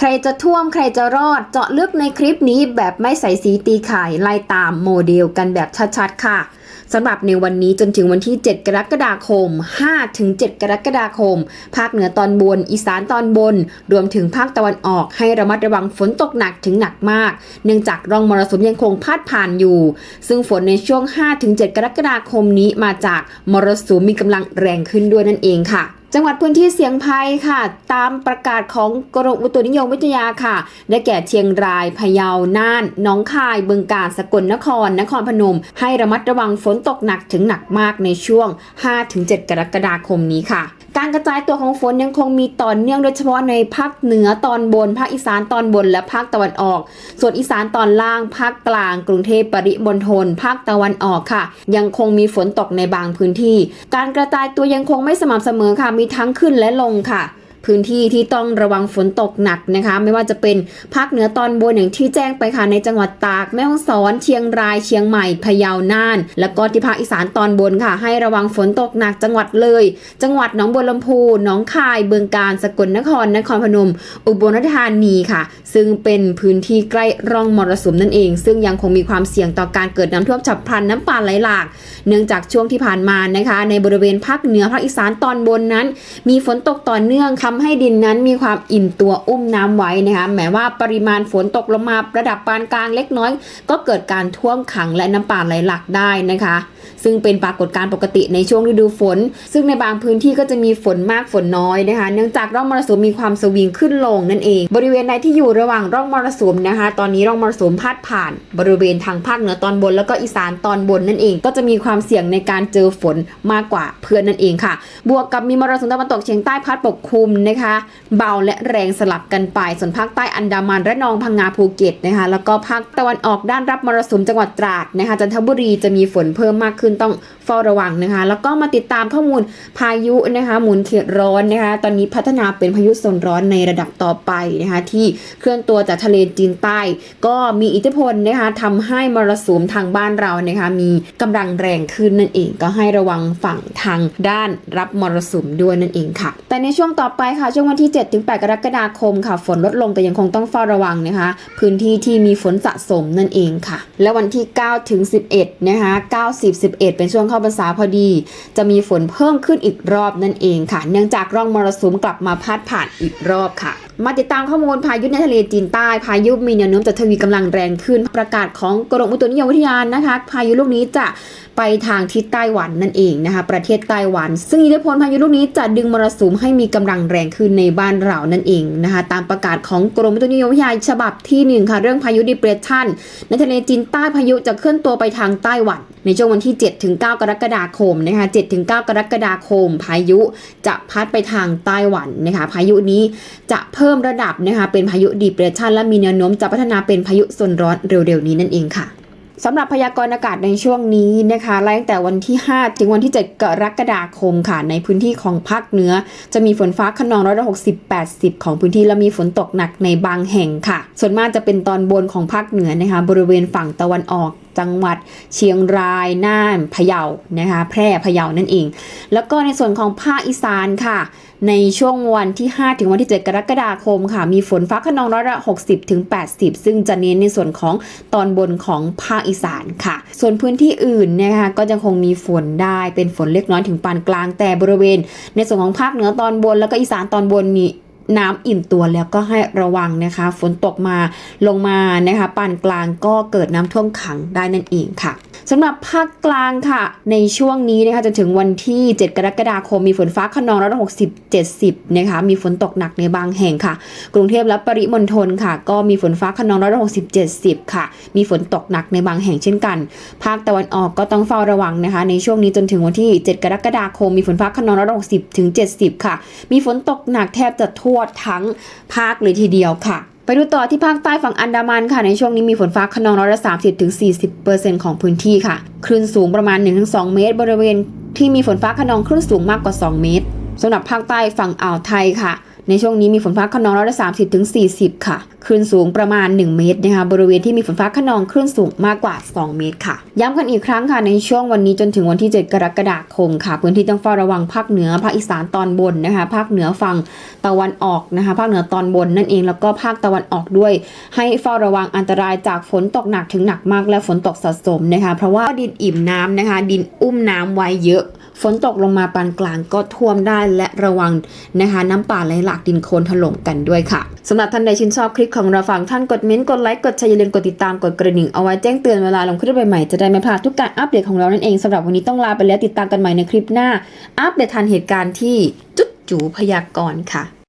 ใครจะท่วมใครจะรอดเจาะลึกในคลิปนี้แบบไม่ใส่สีตีไข่ไล่ตามโมเดลกันแบบชัดๆค่ะสำหรับในวันนี้จนถึงวันที่ 7 กรกฎาคม 5-7 กรกฎาคม ภาคเหนือตอนบน อีสานตอนบน รวมถึงภาคตะวันออกให้ระมัดระวังฝนตกหนักถึงหนักมาก เนื่องจากร่องมรสุมยังคงพาดผ่านอยู่ ซึ่งฝนในช่วง 5-7 กรกฎาคมนี้มาจากมรสุมมีกำลังแรงขึ้นด้วยนั่นเองค่ะ จังหวัดพื้นที่เสี่ยงภัยค่ะ ตามประกาศของกรมอุตุนิยมวิทยาค่ะ ได้แก่เชียงรายพะเยาน่านหนองคายบึงกาฬสกลนคร นครพนม ให้ระมัดระวังฝนตกหนักถึงหนักมากในช่วง 5-7 กรกฎาคมนี้ค่ะ การกระจายตัวของฝนยังคงมีต่อเนื่องโดยเฉพาะในภาคเหนือตอนบน ภาคอีสานตอนบนและภาคตะวันออก ส่วนอีสานตอนล่าง ภาคกลาง กรุงเทพปริมณฑลภาคตะวันออกค่ะ ยังคงมีฝนตกในบางพื้นที่ การกระจายตัวยังคงไม่สม่ำเสมอค่ะมีทั้งขึ้นและลงค่ะ พื้นที่ที่ต้องระวังฝนตกหนักนะคะ ไม่ว่าจะเป็นภาคเหนือตอนบนอย่างที่แจ้งไปค่ะในจังหวัดตากแม่ฮ่องสอนเชียงรายเชียงใหม่พะเยาน่าน แล้วก็ที่ภาคอีสานตอนบนค่ะ ให้ระวังฝนตกหนักจังหวัดเลย จังหวัดหนองบัวลำพูหนองคายเบืองการสกลนครนครพนม อุบลราชธานีค่ะ ซึ่งเป็นพื้นที่ใกล้ร่องมรสุมนั่นเอง ซึ่งยังคงมีความเสี่ยงต่อการเกิดน้ำท่วมฉับพลันน้ำป่าไหลหลาก เนื่องจากช่วงที่ผ่านมานะคะ ในบริเวณภาคเหนือภาคอีสานตอนบนนั้น มีฝนตกต่อเนื่องทำให้ดินนั้นมีความอิ่มตัวอุ้มน้ำไว้นะคะแม้ว่าปริมาณฝนตกลงมาระดับปานกลางเล็กน้อย ก็เกิดการท่วมขังและน้ำป่าไหลหลากได้นะคะ ซึ่งเป็นปรากฏการณ์ปกติในช่วงฤดูฝน ซึ่งในบางพื้นที่ก็จะมีฝนมากฝนน้อยนะคะ เนื่องจากร่องมรสุมมีความสวิงขึ้นลงนั่นเอง บริเวณใดที่อยู่ระหว่างร่องมรสุมนะคะ ตอนนี้ร่องมรสุมพาดผ่าน บริเวณทางภาคเหนือตอนบน แล้วก็อีสานตอนบนนั่นเอง ก็จะมีความเสี่ยงในการเจอฝนมากกว่าเพื่อนนั่นเองค่ะ บวกกับมีมรสุมตะวันตกเฉียงใต้พัดปกคลุมนะคะ เบาและแรงสลับกันไป ส่วนภาคใต้อันดามันระนองพังงาภูเก็ตนะคะ แล้วก็ภาคตะวันออกด้านรับมรสุมจังหวัดตราดนะคะจันทบุรีจะมีฝนเพิ่มมากขึ้นต้องเฝ้าระวังนะคะ แล้วก็มาติดตามข้อมูลพายุนะคะ หมุนเขตร้อนนะคะ ตอนนี้พัฒนาเป็นพายุโซนร้อนในระดับต่อไปนะคะ ที่เคลื่อนตัวจากทะเลจีนใต้ ก็มีอิทธิพลนะคะทำให้มรสุมทางบ้านเรานะคะ มีกำลังแรงขึ้นนั่นเองก็ให้ระวังฝั่งทางด้านรับมรสุมด้วยนั่นเองค่ะ แต่ในช่วงต่อไปค่ะช่วงวันที่ 7-8 กรกฎาคมค่ะ ฝนลดลงแต่ยังคงต้องเฝ้าระวังนะคะ พื้นที่ที่มีฝนสะสมนั่นเองค่ะ และวันที่9ถึง11 นะคะ 9 10 11 เป็นช่วงเข้าภาษาพอดี จะมีฝนเพิ่มขึ้นอีกรอบนั่นเองค่ะ เนื่องจากร่องมรสุมกลับมาพาดผ่านอีกรอบค่ะ มาติดตามข้อมูลพายุในทะเลจีนใต้ พายุมีแนวโน้มจะทวีกำลังแรงขึ้น ประกาศของกรมอุตุนิยมวิทยานะคะ พายุลูกนี้จะไปทางทิศไต้หวันนั่นเองนะคะ ประเทศไต้หวัน ซึ่งอิทธิพลพายุลูกนี้จะดึงมรสุมให้มีกำลังแรงขึ้นในบ้านเรานั่นเองนะคะ ตามประกาศของกรมอุตุนิยมวิทยาฉบับที่หนึ่งค่ะเรื่องพายุดิเปรสชันในทะเลจีนใต้พายุจะเคลื่อนตัวไปทางไต้หวันในช่วงวันที่7ถึง9กรกฎาคมนะคะ7ถึง9กรกฎาคม พายุจะพัดไปทางไต้หวันนะคะ พายุนี้จะเพิ่มระดับนะคะ เป็นพายุดิเปรสชันและมีแนวโน้มจะพัฒนาเป็นพายุโซนร้อนเร็วๆนี้นั่นเองค่ะสำหรับพยากรณ์อากาศในช่วงนี้นะคะไล่ตั้งแต่วันที่ 5 ถึงวันที่ 7 กรกฎาคมค่ะ ในพื้นที่ของภาคเหนือ จะมีฝนฟ้าขนองร้อยละหกสิบแปดสิบของพื้นที่และมีฝนตกหนักในบางแห่งค่ะ ส่วนมากจะเป็นตอนบนของภาคเหนือนะคะ บริเวณฝั่งตะวันออก จังหวัดเชียงรายน่านพะเยานะคะแพร่พะเยานั่นเอง แล้วก็ในส่วนของภาคอีสานค่ะ ในช่วงวันที่ 5 ถึงวันที่ 7 กรกฎาคมค่ะ มีฝนฟ้าขนองร้อยละ 60 ถึง 80 ซึ่งจะเน้นในส่วนของตอนบนของภาคอีสานค่ะ ส่วนพื้นที่อื่นนะคะก็จะคงมีฝนได้เป็นฝนเล็กน้อยถึงปานกลาง แต่บริเวณ ในส่วนของภาคเหนือตอนบน แล้วก็อีสานตอนบนมี น้ำอิ่มตัวแล้วก็ให้ระวังนะคะ ฝนตกมาลงมานะคะปานกลางก็เกิดน้ำท่วมขังได้นั่นเองค่ะ สำหรับภาคกลางค่ะ ในช่วงนี้นะคะจนถึงวันที่ 7 กรกฎาคมมีฝนฟ้าขนองร้อยละหกสิบเจ็ดสิบนะคะมีฝนตกหนักในบางแห่งค่ะ กรุงเทพและปริมณฑลค่ะ ก็มีฝนฟ้าขนองร้อยละหกสิบเจ็ดสิบค่ะ มีฝนตกหนักในบางแห่งเช่นกัน ภาคตะวันออกก็ต้องเฝ้าระวังนะคะ ในช่วงนี้จนถึงวันที่ 7 กรกฎาคมมีฝนฟ้าขนองร้อยละหกสิบถึงเจ็ดสิบค่ะ มีฝนตกหนักแทบจะทั่วทั้งภาคเลยทีเดียวค่ะ ไปดูต่อที่ภาคใต้ฝั่งอันดามันค่ะ ในช่วงนี้มีฝนฟ้าขนองร้อยละสามสิบถึงสี่สิบเปอร์เซ็นต์ของพื้นที่ค่ะ คลื่นสูงประมาณ 1-2 เมตร บริเวณที่มีฝนฟ้าขนองคลื่นสูงมากกว่า 2 เมตรสำหรับภาคใต้ฝั่งอ่าวไทยค่ะ ในช่วงนี้มีฝนฟ้าขนองร้อยละสามสิบถึงสี่สิบค่ะ คลื่นสูงประมาณ 1 เมตรนะคะ บริเวณที่มีฝนฟ้าขนองคลื่นสูงมากกว่า 2 เมตรค่ะ ย้ำกันอีกครั้งค่ะ ในช่วงวันนี้จนถึงวันที่ 7 กรกฎาคมค่ะ พื้นที่ต้องเฝ้าระวังภาคเหนือ ภาคอีสานตอนบนนะคะ ภาคเหนือฝั่งตะวันออกนะคะ ภาคเหนือตอนบนนั่นเอง แล้วก็ภาคตะวันออกด้วย ให้เฝ้าระวังอันตรายจากฝนตกหนักถึงหนักมากและฝนตกสะสมนะคะ เพราะว่าดินอิ่มน้ำนะคะ ดินอุ้มน้ำไว้เยอะ ฝนตกลงมาปานกลางก็ท่วมได้และระวังนะคะ น้ำป่าไหลหลากดินโคลนถล่มกันด้วยค่ะสำหรับท่านใดชื่นชอบคลิปของเราฝากท่านกดเม้นต์กดไลค์กดแชร์อย่าลืมกดติดตามกดกระดิ่งเอาไว้แจ้งเตือนเวลาลงคลิปใหม่ๆจะได้ไม่พลาดทุกการอัปเดตของเรานั่นเองสำหรับวันนี้ต้องลาไปแล้วติดตามกันใหม่ในคลิปหน้า อัปเดตทันเหตุการณ์ที่จุดจูพยากรณ์ค่ะ